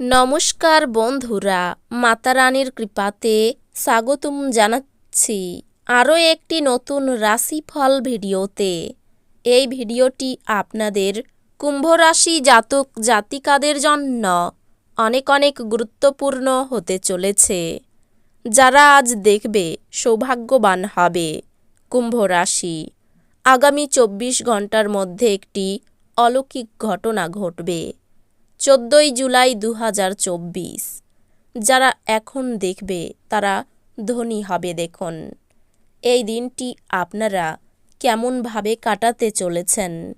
নমস্কার বন্ধুরা, মাতারানীর কৃপাতে স্বাগতম জানাচ্ছি আরও একটি নতুন রাশিফল ভিডিওতে। এই ভিডিওটি আপনাদের কুম্ভ রাশি জাতক জাতিকাদের জন্য অনেক অনেক গুরুত্বপূর্ণ হতে চলেছে। যারা আজ দেখবে সৌভাগ্যবান হবে কুম্ভ রাশি আগামী চব্বিশ ঘণ্টার মধ্যে একটি অলৌকিক ঘটনা ঘটবে। চোদ্দোই জুলাই দু হাজার চব্বিশ। যারা এখন দেখবে, তারা ধনী হবে দেখুন। এই দিনটি আপনারা কেমনভাবে কাটাতে চলেছেন?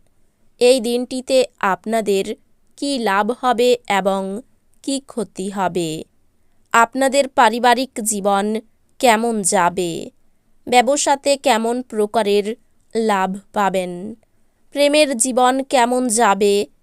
এই দিনটিতে আপনাদের কি লাভ হবে এবং কি ক্ষতি হবে? আপনাদের পারিবারিক জীবন কেমন যাবে? ব্যবসাতে কেমন প্রকারের লাভ পাবেন? প্রেমের জীবন কেমন যাবে?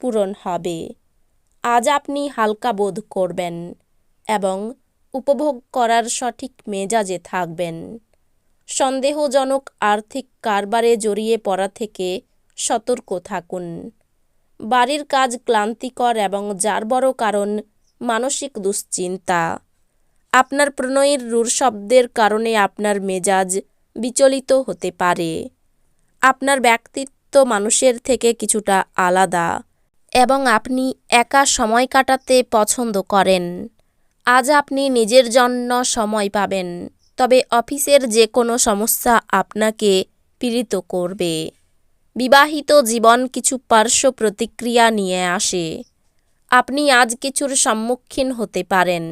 পূরণ হবে। আজ আপনি হালকা বোধ করবেন এবং উপভোগ করার সঠিক মেজাজে থাকবেন। সন্দেহজনক আর্থিক কারবারে জড়িয়ে পড়া থেকে সতর্ক থাকুন। বাড়ির কাজ ক্লান্তিকর এবং যার বড় কারণ মানসিক দুশ্চিন্তা। আপনার প্রণয়ের রূঢ় শব্দের কারণে আপনার মেজাজ বিচলিত হতে পারে। আপনার ব্যক্তিত্ব মানুষের থেকে কিছুটা আলাদা। এবং আপনি একা সময় কাটাতে পছন্দ করেন। আজ আপনি নিজের জন্য সময় পাবেন, তবে অফিসের যে কোনো সমস্যা আপনাকে পীড়িত করবে। বিবাহিত জীবন কিছু পার্শ্ব প্রতিক্রিয়া নিয়ে আসে। আপনি আজ কিছুর সম্মুখীন হতে পারেন।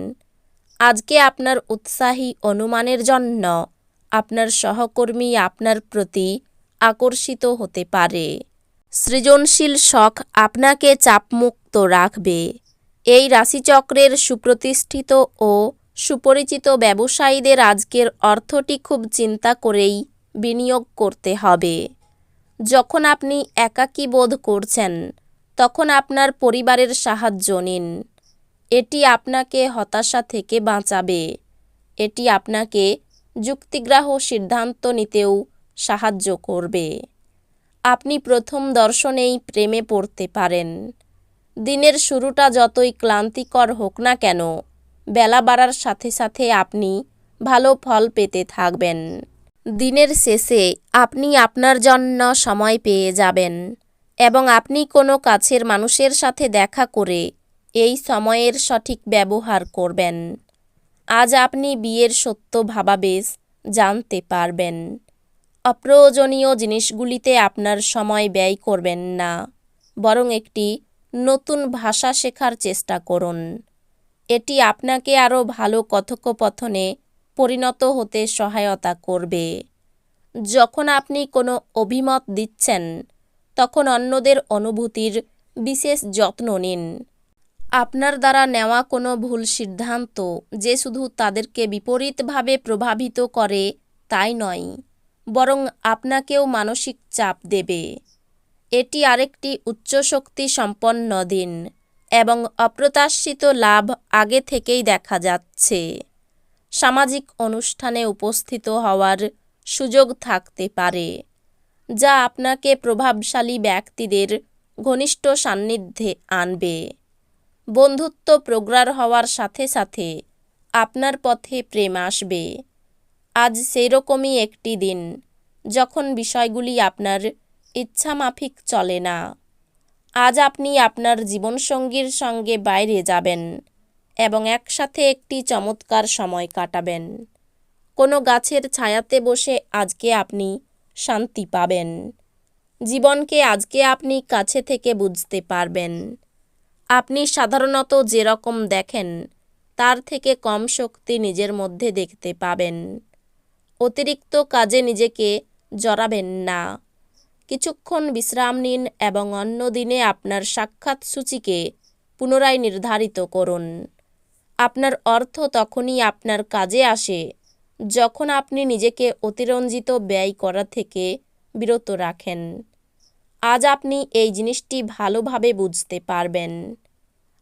আজকে আপনার উৎসাহী অনুমানের জন্য আপনার সহকর্মী আপনার প্রতি আকর্ষিত হতে পারে। সৃজনশীল শখ আপনাকে চাপমুক্ত রাখবে। এই রাশিচক্রের সুপ্রতিষ্ঠিত ও সুপরিচিত ব্যবসায়ীদের আজকের অর্থটি খুব চিন্তা করেই বিনিয়োগ করতে হবে। যখন আপনি একাকী বোধ করছেন, তখন আপনার পরিবারের সাহায্য নিন। এটি আপনাকে হতাশা থেকে বাঁচাবে। এটি আপনাকে যুক্তিগ্রাহ সিদ্ধান্ত নিতেও সাহায্য করবে। আপনি প্রথম দর্শনেই প্রেমে পড়তে পারেন। দিনের শুরুটা যতই ক্লান্তিকর হোক না কেন, বেলা বাড়ার সাথে সাথে আপনি ভালো ফল পেতে থাকবেন। দিনের শেষে আপনি আপনার জন্য সময় পেয়ে যাবেন এবং আপনি কোনো কাছের মানুষের সাথে দেখা করে এই সময়ের সঠিক ব্যবহার করবেন। আজ আপনি বিয়ের সত্য ভাবাবেশ জানতে পারবেন। অপ্রয়োজনীয় জিনিসগুলিতে আপনার সময় ব্যয় করবেন না, বরং একটি নতুন ভাষা শেখার চেষ্টা করুন। এটি আপনাকে আরও ভালো কথোপকথনে পরিণত হতে সহায়তা করবে। যখন আপনি কোনো অভিমত দিচ্ছেন, তখন অন্যদের অনুভূতির বিশেষ যত্ন নিন। আপনার দ্বারা নেওয়া কোনো ভুল সিদ্ধান্ত যে শুধু তাদেরকে বিপরীতভাবে প্রভাবিত করে, তাই নয়। বরং আপনাকেও মানসিক চাপ দেবে। এটি আরেকটি উচ্চশক্তি সম্পন্ন দিন এবং অপ্রত্যাশিত লাভ আগে থেকেই দেখা যাচ্ছে। সামাজিক অনুষ্ঠানে উপস্থিত হওয়ার সুযোগ থাকতে পারে, যা আপনাকে প্রভাবশালী ব্যক্তিদের ঘনিষ্ঠ সান্নিধ্যে আনবে। বন্ধুত্ব প্রগাঢ় হওয়ার সাথে সাথে আপনার পথে প্রেম আসবে। আজ সেরকমই একটি দিন, যখন বিষয়গুলি আপনার ইচ্ছামাফিক চলে না। আজ আপনি আপনার জীবনসঙ্গীর সঙ্গে বাইরে যাবেন এবং একসাথে একটি চমৎকার সময় কাটাবেন। কোনো গাছের ছায়াতে বসে আজকে আপনি শান্তি পাবেন। জীবনকে আজকে আপনি কাছে থেকে বুঝতে পারবেন। আপনি সাধারণত যেরকম দেখেন, তার থেকে কম শক্তি নিজের মধ্যে দেখতে পাবেন। অতিরিক্ত কাজে নিজেকে জড়াবেন না। কিছুক্ষণ বিশ্রাম নিন এবং অন্য দিনে আপনার সাক্ষাৎ সূচিকে পুনরায় নির্ধারিত করুন। আপনার অর্থ তখনই আপনার কাজে আসে যখন আপনি নিজেকে অতিরঞ্জিত ব্যয় করা থেকে বিরত রাখেন। আজ আপনি এই জিনিসটি ভালোভাবে বুঝতে পারবেন।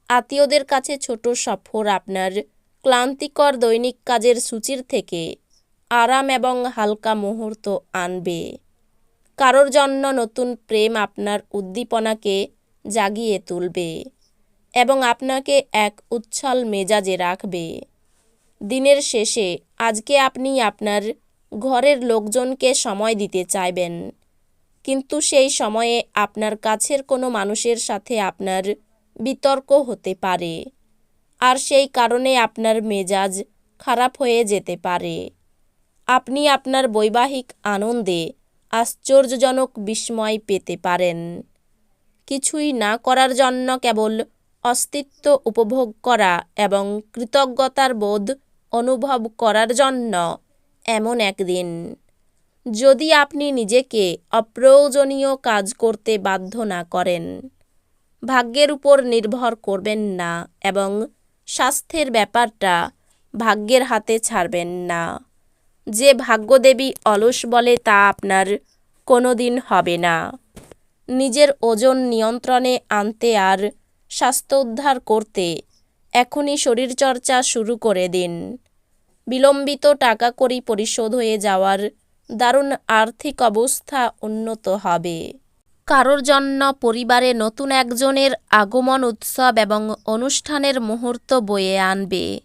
আত্মীয়দের কাছে ছোট সফর আপনার ক্লান্তিকর দৈনিক কাজের সূচির থেকে আরাম এবং হালকা মুহূর্ত আনবে। কারোর জন্য নতুন প্রেম আপনার উদ্দীপনাকে জাগিয়ে তুলবে এবং আপনাকে এক উচ্ছল মেজাজে রাখবে। দিনের শেষে আজকে আপনি আপনার ঘরের লোকজনকে সময় দিতে চাইবেন, কিন্তু সেই সময়ে আপনার কাছের কোনো মানুষের সাথে আপনার বিতর্ক হতে পারে, আর সেই কারণে আপনার মেজাজ খারাপ হয়ে যেতে পারে। আপনি আপনার বৈবাহিক আনন্দে আশ্চর্যজনক বিস্ময় পেতে পারেন। কিছুই না করার জন্য কেবল অস্তিত্ব উপভোগ করা এবং কৃতজ্ঞতার বোধ অনুভব করার জন্য এমন একদিন। যদি আপনি নিজেকে অপ্রয়োজনীয় কাজ করতে বাধ্য না করেন, ভাগ্যের উপর নির্ভর করবেন না এবং স্বাস্থ্যের ব্যাপারটা ভাগ্যের হাতে ছাড়বেন না। যে ভাগ্যদেবী অলস বলে তা আপনার কোনো দিন হবে না। নিজের ওজন নিয়ন্ত্রণে আনতে আর স্বাস্থ্য উদ্ধার করতে এখনই শরীরচর্চা শুরু করে দিন। বিলম্বিত টাকা করি পরিশোধ হয়ে যাওয়ার দারুণ আর্থিক অবস্থা উন্নত হবে। কারোর জন্য পরিবারে নতুন একজনের আগমন উৎসব এবং অনুষ্ঠানের মুহূর্ত বয়ে আনবে।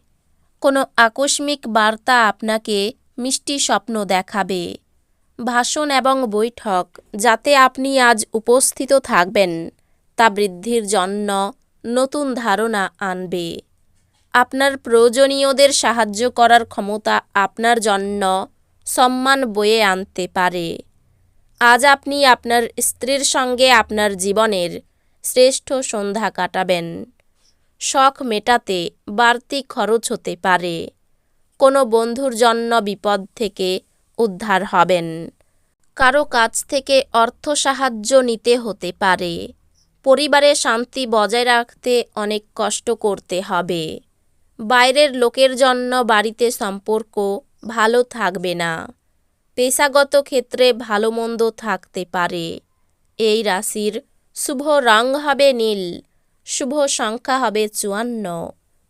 কোনো আকস্মিক বার্তা আপনাকে মিষ্টি স্বপ্ন দেখাবে। ভাষণ এবং বৈঠক, যাতে আপনি আজ উপস্থিত থাকবেন, তা বৃদ্ধির জন্য নতুন ধারণা আনবে। আপনার প্রয়োজনীয়দের সাহায্য করার ক্ষমতা আপনার জন্য সম্মান বয়ে আনতে পারে। আজ আপনি আপনার স্ত্রীর সঙ্গে আপনার জীবনের শ্রেষ্ঠ সন্ধ্যা কাটাবেন। শখ মেটাতে বাড়তি খরচ হতে পারে। কোনো বন্ধুর জন্য বিপদ থেকে উদ্ধার হবেন। কারও কাছ থেকে অর্থ সাহায্য নিতে হতে পারে। পরিবারে শান্তি বজায় রাখতে অনেক কষ্ট করতে হবে। বাইরের লোকের জন্য বাড়িতে সম্পর্ক ভালো থাকবে না। পেশাগত ক্ষেত্রে ভালো মন্দ থাকতে পারে। এই রাশির শুভ রং হবে নীল, শুভ সংখ্যা হবে চুয়ান্ন।